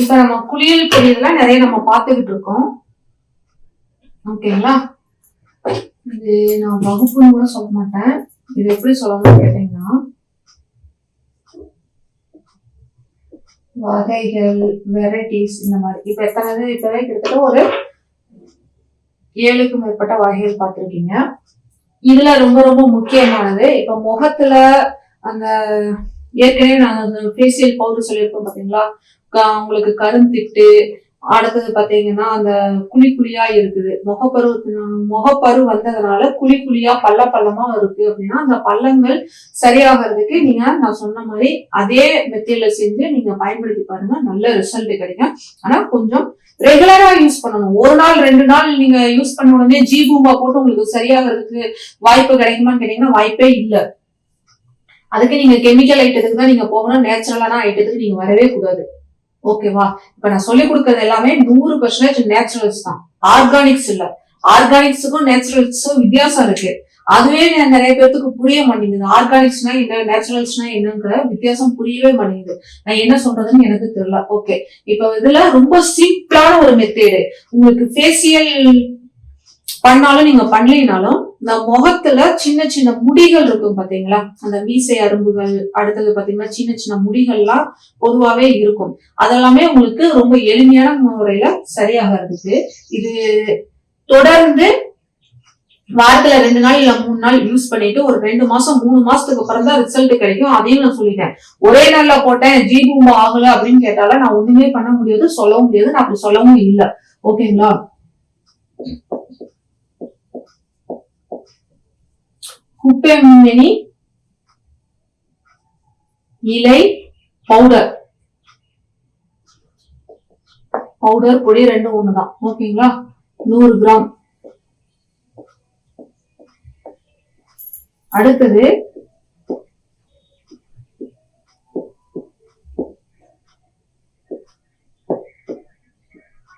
இப்ப நம்ம குளியல் பொடியெல்லாம் நிறைய நம்ம பார்த்துக்கிட்டு இருக்கோம். ஓகேங்களா இது நான் வகுப்புன்னு கூட சொல்ல மாட்டேன். இது எப்படி சொல்லணும்னு கேட்டீங்கன்னா வகைகள் வெரைட்டிஸ் இந்த மாதிரி. இப்ப எத்தனை இப்பவே கிட்டத்தட்ட ஒரு ஏழுக்கும் மேற்பட்ட வகைகள் பார்த்துருக்கீங்க. இதுல ரொம்ப ரொம்ப முக்கியமானது இப்ப முகத்துல அந்த ஏற்கனவே நாங்க ஃபேஷியல் பவுடர் சொல்லியிருக்கோம் பாத்தீங்களா? க- உங்களுக்கு கருந்திட்டு அடுத்தது பாத்தீங்கன்னா அந்த குழி குழியா இருக்குது. முகப்பருவத்தின முகப்பரு வந்ததுனால குழி குழியா பள்ள பள்ளமா இருக்கு அப்படின்னா அந்த பள்ளங்கள் சரியாகிறதுக்கு நீங்க நான் சொன்ன மாதிரி அதே மெத்தேட்ல செஞ்சு நீங்க பயன்படுத்தி பாருங்க. நல்ல ரிசல்ட் கிடைக்கும். ஆனா கொஞ்சம் ரெகுலரா யூஸ் பண்ணணும். ஒரு நாள் ரெண்டு நாள் நீங்க யூஸ் பண்ண உடனே ஜி பூம்பா போட்டு உங்களுக்கு சரியாகிறதுக்கு வாய்ப்பு கிடைக்குமான்னு கேட்டீங்கன்னா வாய்ப்பே இல்லை. அதுக்கு நீங்க கெமிக்கல் ஐட்டத்துக்கு தான் நீங்க போகணும். நேச்சுரலான ஐட்டத்துக்கு நீங்க வரவே கூடாது. ஓகேவா? இப்ப நான் சொல்லி கொடுக்கறது எல்லாமே நூறு பர்சன்டேஜ் நேச்சுரல்ஸ் தான். ஆர்கானிக்ஸ் இல்ல. ஆர்கானிக்ஸுக்கும் நேச்சுரல்ஸும் வித்தியாசம் இருக்கு. அதுவே நிறைய பேர்த்துக்கு புரிய மாட்டேங்குது. ஆர்கானிக்ஸ்னா என்ன நேச்சுரல்ஸ்னா என்னங்கிற வித்தியாசம் புரியவே மாட்டேங்குது. நான் என்ன சொல்றதுன்னு எனக்கு தெரியல. ஓகே இப்ப இதுல ரொம்ப சிம்பிளான ஒரு மெத்தேடு உங்களுக்கு ஃபேஷியல் பண்ணாலும் நீங்க பண்ணலினாலும் இந்த முகத்துல சின்ன சின்ன முடிகள் இருக்கும் பாத்தீங்களா? அந்த மீசை அரும்புகள் அடுத்தது பாத்தீங்கன்னா சின்ன சின்ன முடிகள்லாம் பொதுவாவே இருக்கும். அதெல்லாமே உங்களுக்கு ரொம்ப எளிமையான முறையில சரியாகிறதுக்கு. இது தொடர்ந்து வாரத்துல ரெண்டு நாள் இல்ல மூணு நாள் யூஸ் பண்ணிட்டு ஒரு ரெண்டு மாசம் மூணு மாசத்துக்கு அப்புறம் தான் ரிசல்ட் கிடைக்கும். அதையும் நான் சொல்லிட்டேன். ஒரே நாள்ல போட்டேன் ஜி பூம்பா ஆகல அப்படின்னு கேட்டாலும் நான் ஒண்ணுமே பண்ண முடியாது சொல்லவும் முடியாது. நான் அப்படி சொல்லவும் இல்லை. ஓகேங்களா? குப்பைமேனி இலை பவுடர் பவுடர் பொடி ரெண்டும் ஒண்ணுதான். ஓகேங்களா? நூறு கிராம். அடுத்தது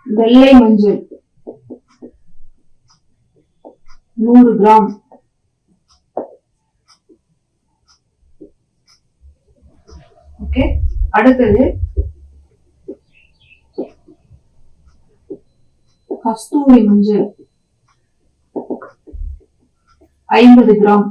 வெள்ளை மஞ்சள். நூறு கிராம். ஓகே. அடுத்தது. கஸ்தூரி மஞ்சள். ஐம்பது கிராம்.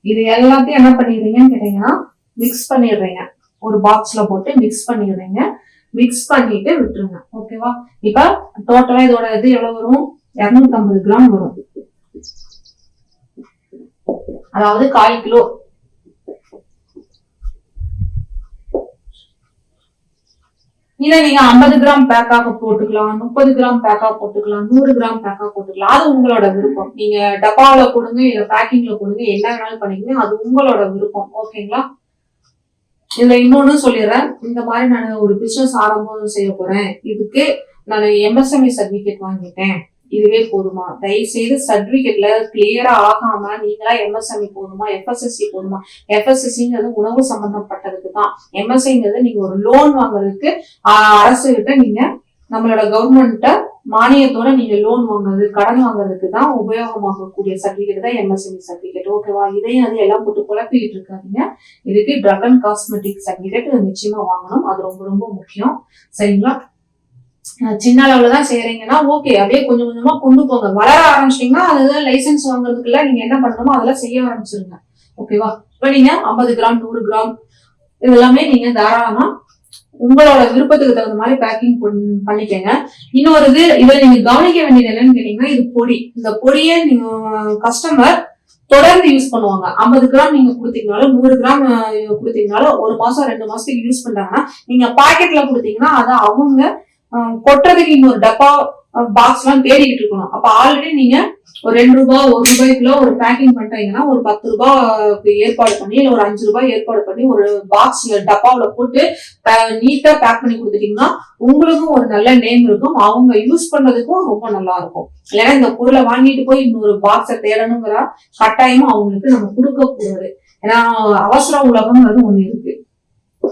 இது எல்லாத்தையும் என்ன பண்ணிடுறீங்கன்னு கேட்டீங்கன்னா மிக்ஸ் பண்ணிடுறீங்க. ஒரு பாக்ஸ்ல போட்டு மிக்ஸ் பண்ணிடுறீங்க. மிக்ஸ் பண்ணிட்டு விட்டுருங்க. ஓகேவா? இப்ப டோட்டலா இதோட இது எவ்வளவு வரும்? இருநூத்தி ஐம்பது கிராம் வரும். அதாவது கால் கிலோ இதை நீங்க ஐம்பது கிராம் பேக்காக போட்டுக்கலாம் முப்பது கிராம் பேக்கா போட்டுக்கலாம் நூறு கிராம் பேக்கா போட்டுக்கலாம். அது உங்களோட விருப்பம். நீங்க டப்பாவில் கொடுங்க இல்ல பேக்கிங்ல கொடுங்க என்ன வேணாலும் பண்ணிக்கணும் அது உங்களோட விருப்பம். ஓகேங்களா? இதுல இன்னொன்னு சொல்லிடுறேன். இந்த மாதிரி நான் ஒரு பிசினஸ் ஆரம்பம் செய்ய போறேன். இதுக்கு நான் எம்எஸ்எம்இ சர்டிபிகேட் வாங்கிட்டேன். இதுவே போதுமா? தயவு செய்து சர்டிபிகேட்ல கிளியரா ஆகாம நீங்களா எம்எஸ்எம்இ போதுமா? எஃப்எஸ்எஸ்சி போதுமா? எஃப்எஸ்எஸ்சிங்கிறது உணவு சம்பந்தப்பட்டதுக்கு தான். எம்எஸ்ஐங்கிறது நீங்க ஒரு லோன் வாங்குறதுக்கு அரசு கிட்ட நீங்க நம்மளோட கவர்மெண்ட்ட மானியத்தோட நீங்க லோன் வாங்குறது கடன் வாங்குறதுக்கு தான் உபயோகமாகக்கூடிய சர்டிபிகேட் தான் எம்எஸ்எம்இ சர்டிபிகேட் ஓகேவா இதையும் அது எல்லாம் போட்டு குழப்பிக்கிட்டு இருக்காதீங்க. இதுக்கு ட்ரக் அண்ட் காஸ்மெட்டிக் சர்டிபிகேட் நிச்சயமா வாங்கணும். அது ரொம்ப ரொம்ப முக்கியம். சரிங்களா? சின்ன அளவுல தான் செய்யறீங்கன்னா ஓகே அப்படியே கொஞ்சம் கொஞ்சமா கொண்டு போங்க. வளர ஆரம்பிச்சிட்டீங்கன்னா அதுதான் லைசன்ஸ் வாங்குறதுக்குள்ள நீங்க என்ன பண்ணணுமோ அதெல்லாம் செய்ய ஆரம்பிச்சிருங்க. ஓகேவா இப்ப நீங்க ஐம்பது கிராம் நூறு கிராம் இதெல்லாமே நீங்க தாராளமா உங்களோட விருப்பத்துக்கு தகுந்த மாதிரி பேக்கிங் பண்ணிக்கங்க. இன்னொரு இது இதை நீங்க கவனிக்க வேண்டியது என்னன்னு கேட்டீங்கன்னா இது பொடி. இந்த பொடியை நீங்க கஸ்டமர் தொடர்ந்து யூஸ் பண்ணுவாங்க. ஐம்பது கிராம் நீங்க கொடுத்தீங்கனாலும் நூறு கிராம் கொடுத்தீங்கனாலும் ஒரு மாசம் ரெண்டு மாசத்துக்கு யூஸ் பண்றாங்கன்னா நீங்க பாக்கெட்ல கொடுத்தீங்கன்னா அதை அவங்க கொட்டுறதுக்கு இன்னொரு டப்பா பாக்ஸ் எல்லாம் தேடிக்கிட்டு இருக்கணும். அப்ப ஆல்ரெடி நீங்க ஒரு ரெண்டு ரூபாய் ஒரு ரூபாய்க்குள்ள ஒரு பேக்கிங் பண்ணிட்டீங்கன்னா ஒரு பத்து ரூபாய்க்கு ஏற்பாடு பண்ணி இல்ல ஒரு அஞ்சு ரூபாய் ஏற்பாடு பண்ணி ஒரு பாக்ஸ்ல டப்பாவில போட்டு நீட்டா பேக் பண்ணி கொடுத்துட்டீங்கன்னா உங்களுக்கும் ஒரு நல்ல நேம் இருக்கும். அவங்க யூஸ் பண்றதுக்கும் ரொம்ப நல்லா இருக்கும். இல்லைன்னா இந்த பொருளை வாங்கிட்டு போய் இன்னொரு பாக்ஸை தேடணுங்கிற கட்டாயமும் அவங்களுக்கு நம்ம கொடுக்க கூடாது ஏன்னா அவசர உலகம்ங்கிறது ஒண்ணு இருக்கு.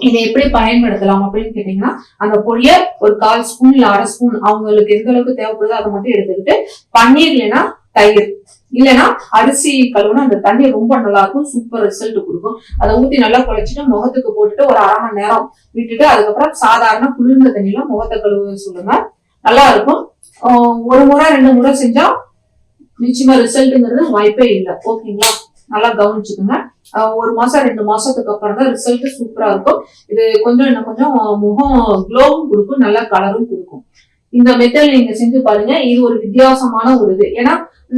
இதை எப்படி பயன்படுத்தலாம் அப்படின்னு கேட்டீங்கன்னா அந்த பொடியை ஒரு கால் ஸ்பூன் இல்ல அரை ஸ்பூன் அவங்களுக்கு எந்த அளவுக்கு தேவைப்படுதோ அதை மட்டும் எடுத்துக்கிட்டு பன்னீர் இல்லைன்னா தயிர். இல்லைன்னா அரிசி கழுவுனா அந்த தண்ணி ரொம்ப நல்லா இருக்கும் சூப்பர் ரிசல்ட் கொடுக்கும். அதை ஊத்தி நல்லா குழைச்சிட்டு முகத்துக்கு போட்டுட்டு ஒரு அரை மணி நேரம் விட்டுட்டு அதுக்கப்புறம் சாதாரண குளிர்ந்த தண்ணியில முகத்தை கழுவ சொல்லுங்க. நல்லா இருக்கும் ஒரு முறை ரெண்டு முறை செஞ்சா நிச்சயமா ரிசல்ட்ங்கிறது வாய்ப்பே இல்லை. ஓகேங்களா நல்லா கவனிச்சுக்கோங்க. ஒரு மாசம் ரெண்டு மாசத்துக்கு அப்புறம் தான் ரிசல்ட் சூப்பரா இருக்கும். இது கொஞ்சம் இன்னும் கொஞ்சம் முகம் க்ளோவும் கொடுக்கும் நல்ல கலரும் கொடுக்கும். இந்த மெத்தட் நீங்க செஞ்சு பாருங்க. இது ஒரு வித்தியாசமான ஒரு இது. ஏன்னா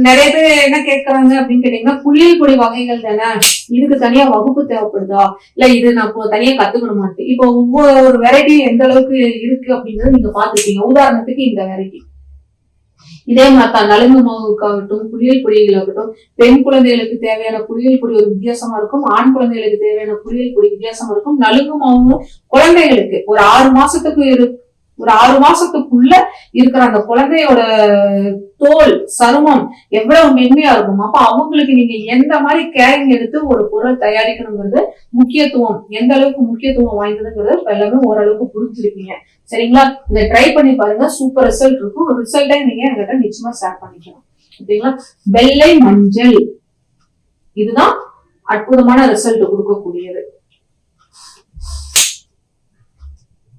நிறைய பேர் என்ன கேட்கறாங்க அப்படின்னு கேட்டீங்கன்னா குளியல் பொடி வகைகள் தானே? இதுக்கு தனியா வகுப்பு தேவைப்படுதா? இல்ல இது நான் தனியா கத்துக்கணுமான்ட்டு இப்போ ஒவ்வொரு வெரைட்டி எந்த அளவுக்கு இருக்கு அப்படிங்கறது நீங்க பாத்துருக்கீங்க உதாரணத்துக்கு இந்த வெரைட்டி இதே மாதிரி தான் நலுங்கு மாவுக்காகட்டும் குளியல் பொடிகளாகட்டும் பெண் குழந்தைகளுக்கு தேவையான குளியல் பொடி ஒரு வித்தியாசமா இருக்கும் ஆண் குழந்தைகளுக்கு தேவையான குளியல் பொடி வித்தியாசமா இருக்கும். நலுங்கு மாவு குழந்தைகளுக்கு ஒரு ஆறு மாசத்துக்கு இருக்கு ஒரு ஆறு மாசத்துக்குள்ள இருக்கிற அந்த குழந்தையோட தோல் சருமம் எவ்வளவு மென்மையா இருக்கும். அப்ப அவங்களுக்கு நீங்க எந்த மாதிரி கேரிங் எடுத்து ஒரு பொருள் தயாரிக்கணுங்கிறது முக்கியத்துவம். எந்த அளவுக்கு முக்கியத்துவம் வாய்ந்ததுங்கிறது எல்லாமே ஓரளவுக்கு புரிஞ்சிருப்பீங்க சரிங்களா? இதை ட்ரை பண்ணி பாருங்க. சூப்பர் ரிசல்ட் இருக்கும். ரிசல்ட்டை நீங்க எங்கிட்ட நிச்சயமா ஷேர் பண்ணிக்கலாம். ஓகேங்களா வெள்ளை மஞ்சள். இதுதான் அற்புதமான ரிசல்ட் கொடுக்கக்கூடியது.